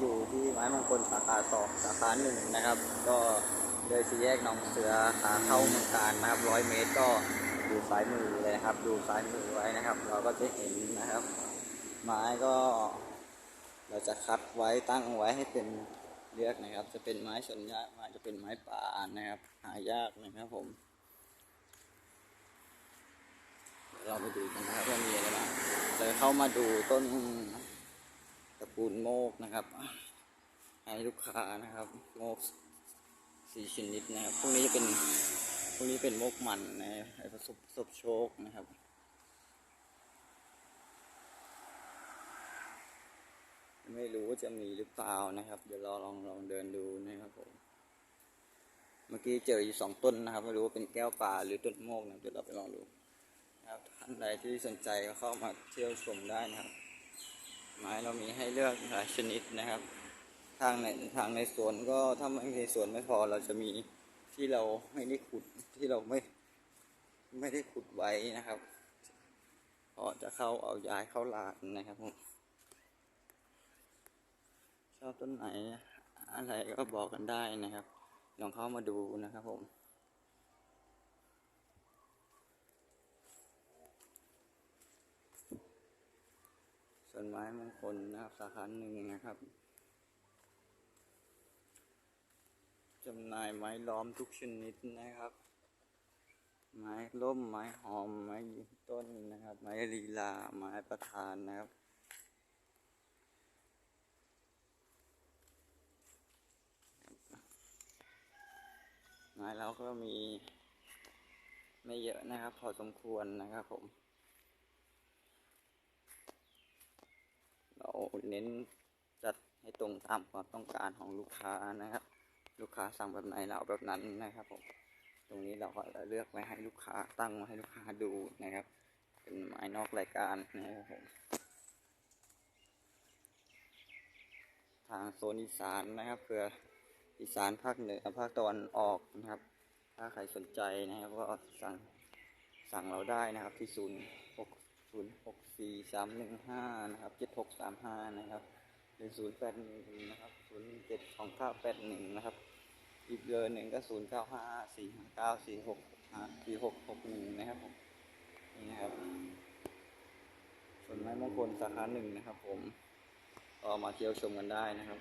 อยู่ที่ไม้มงคลสาขาสองสาขาหนึ่งนะครับ ก็เลยสี่แยกหนองเสือขาเข้าเมืองการนะครับร้อยเมตรก็อยู่ซ้ายมือเลยนะครับ ดูซ้ายมือไว้นะครับ เราก็จะเห็นนะครับ ไม้ก็ เราจะคัดไว้ตั้งไว้ให้เป็นเลือกนะครับ จะเป็นไม้สนยากไม้จะเป็นไม้ป่านะครับ หายากนะครับผม เราไปดูกันนะครับว่ามีอะไรบ้างเลยเข้ามาดูต้น กูลโมกนะครับ ให้ลูกค้านะครับโมกสี่ชนิดนะครับพวกนี้จะเป็นพวกนี้เป็นโมกมันนะครับให้ประสบประสบโชคนะครับ ไม่รู้ว่าจะมีหรือเปล่านะครับ เดี๋ยวราลองลองเดินดูนะครับผมเมื่อกี้เจออยู่สองต้นนะครับ ไม่รู้ว่าเป็นแก้วป่าหรือต้นโมกนะเดี๋ยวเราไปลองดูนะครับท่านใดที่สนใจก็เข้ามาเที่ยวชมได้นะครับ ไม้เรามีให้เลือกหลายชนิดนะครับ ทางในทางในสวนก็ถ้าไม่ในสวนไม่พอเราจะมีที่เราไม่ได้ขุดที่เราไม่ไม่ได้ขุดไว้นะครับก็จะเข้าเอาย้ายเข้าลานนะครับผมชอบต้นไหนอะไรก็บอกกันได้นะครับ ลองเข้ามาดูนะครับผม ส่วนไม้มงคลนะครับ สาขาหนึ่งนะครับจำหน่ายไม้ล้อมทุกชนิดนะครับ ไม้ร่มไม้หอม ไม้ยืนต้นนะครับ ไม้ลีลา ไม้ประธานนะครับ ไม้เราก็มีไม่เยอะนะครับ พอสมควรนะครับผม เน้นจัดให้ตรงตามความต้องการของลูกค้านะครับ ลูกค้าสั่งแบบไหนเราแบบนั้นนะครับผมตรงนี้เราก็จะเลือกไว้ให้ลูกค้าตั้งไว้ให้ลูกค้าดูนะครับ เป็นไม้นอกรายการนะครับผมทางโซนอีสานนะครับเผื่ออีสานภาคเหนือภาคตะวันออกนะครับ ถ้าใครสนใจนะครับก็สั่งสั่งเราได้นะครับที่ศูนย์หก ศูนย์หกสี่สามหนึ่งห้านะครับเจ็ดหกสามห้านะครับหรือศูนย์แปดหนึ่งนะครับศูนย์เจ็ดสองเก้าแปดหนึ่งนะครับ อีกเบอร์หนึ่งก็ศูนย์เก้าห้าสี่ห้าเก้าสี่หกห้าสี่หกหกหนึ่งนะครับผมนี่นะครับ ส่วนไม้มงคลสาขาหนึ่งนะครับ ผมก็มาเที่ยวชมกันได้นะครับ